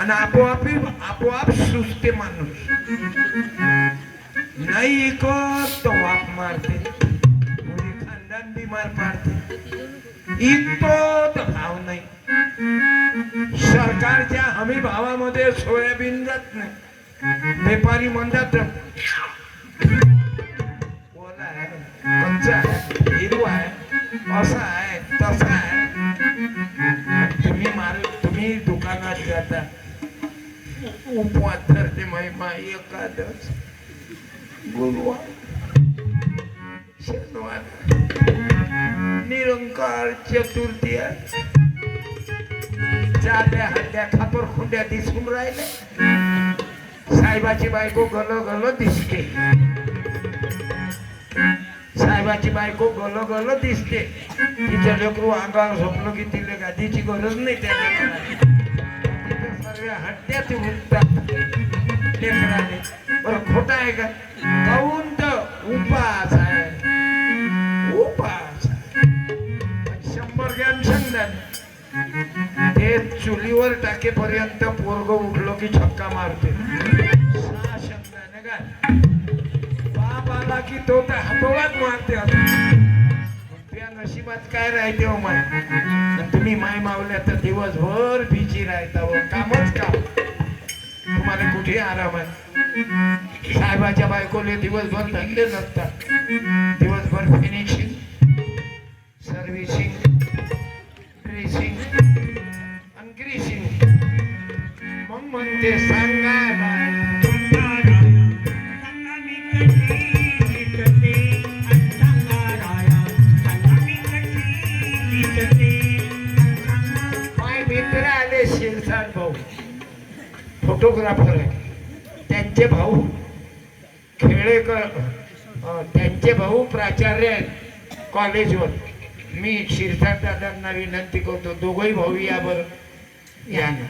आणि आपोआप आपोआप सुचते माणूस. नाही ऐकत तो वाप मारते. पुरी खानदान बिमार पाडते. इतो तर भाव नाही. सरकारच्या हमी भावामध्ये सोयाबीन जात नाही. व्यापारी म्हणतात ओला आहे आहे हिरवा आहे असा आहे तसा आहे. तुम्ही मार तुम्ही दुकानात जाता. उपवास धरते महिमा एकादश गुरुवार शनिवार निरंकार चतुर्थी आहे. जात्या हड्ड्या खापर खुंड्या दिसून राहिले. साहेबाची बायको गल गल दिसते. साहेबाची बायको गल गल दिसते. तिच्या लेकरू अंगावर झोपलं की तिला गादीची गरज नाही त्या बर खोट आहे का? काऊन तर उपास आहे. उपास शंभर ग्रॅम शेंगदाणे. ते चुलीवर टाकेपर्यंत पोरग उठलो की छक्का मारते. सहा शेंगदाणे का बाप आला की तो तर हातोळात मारते आता. त्या नशिबात काय राहते हो माय तुम्ही माय मावल्या तर दिवसभर बिजी राहता हो. कामच काम कुठे आराम आहे. साहेबाच्या बायकोले दिवसभर धंदे नसतात. दिवसभर फिनिशिंग सर्व्हिसिंग ड्रेसिंग आणि ग्रीसिंग मग म्हणते सांगा बाय. माय मित्र आले शिरसाट भाऊ. फोटोग्राफर आहे. त्यांचे भाऊ खेळेकर त्यांचे भाऊ प्राचार्य आहेत कॉलेजवर. मी शिरसाट दादांना विनंती करतो दोघंही भाऊ या बरं या ना.